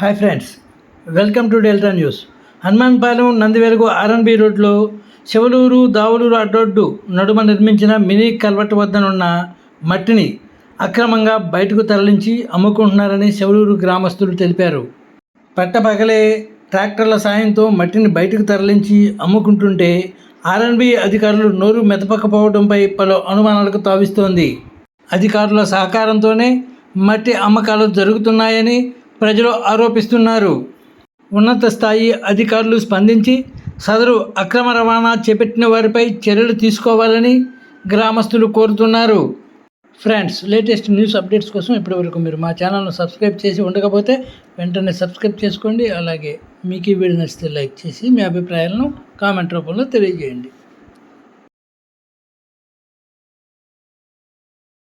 Hi friends welcome to Delta News. Hanumanpalem Nandivelugu RNB రోడ్లో శివలూరు దావులూరు అడ్డొడ్డు నడుమ నిర్మించిన మినీ కల్వర్ట్ వద్దనున్న మట్టిని అక్రమంగా బయటకు తరలించి అమ్ముకుంటున్నారని శివలూరు గ్రామస్తులు తెలిపారు. పట్టపగలే ట్రాక్టర్ల సాయంతో మట్టిని బయటకు తరలించి అమ్ముకుంటుంటే ఆర్ఎన్బి అధికారులు నోరు మెదపకపోవడంపై పలు అనుమానాలకు తావిస్తోంది. అధికారుల సహకారంతోనే మట్టి అమ్మకాలు జరుగుతున్నాయని ప్రజలు ఆరోపిస్తున్నారు. ఉన్నత స్థాయి అధికారులు స్పందించి సదరు అక్రమ రవాణా చేపట్టిన వారిపై చర్యలు తీసుకోవాలని గ్రామస్తులు కోరుతున్నారు. ఫ్రెండ్స్ లేటెస్ట్ న్యూస్ అప్డేట్స్ కోసం ఇప్పటివరకు మీరు మా ఛానల్ను సబ్స్క్రైబ్ చేసి ఉండకపోతే వెంటనే సబ్స్క్రైబ్ చేసుకోండి. అలాగే మీకు ఈ వీడియో నచ్చితే లైక్ చేసి మీ అభిప్రాయాలను కామెంట్ రూపంలో తెలియజేయండి.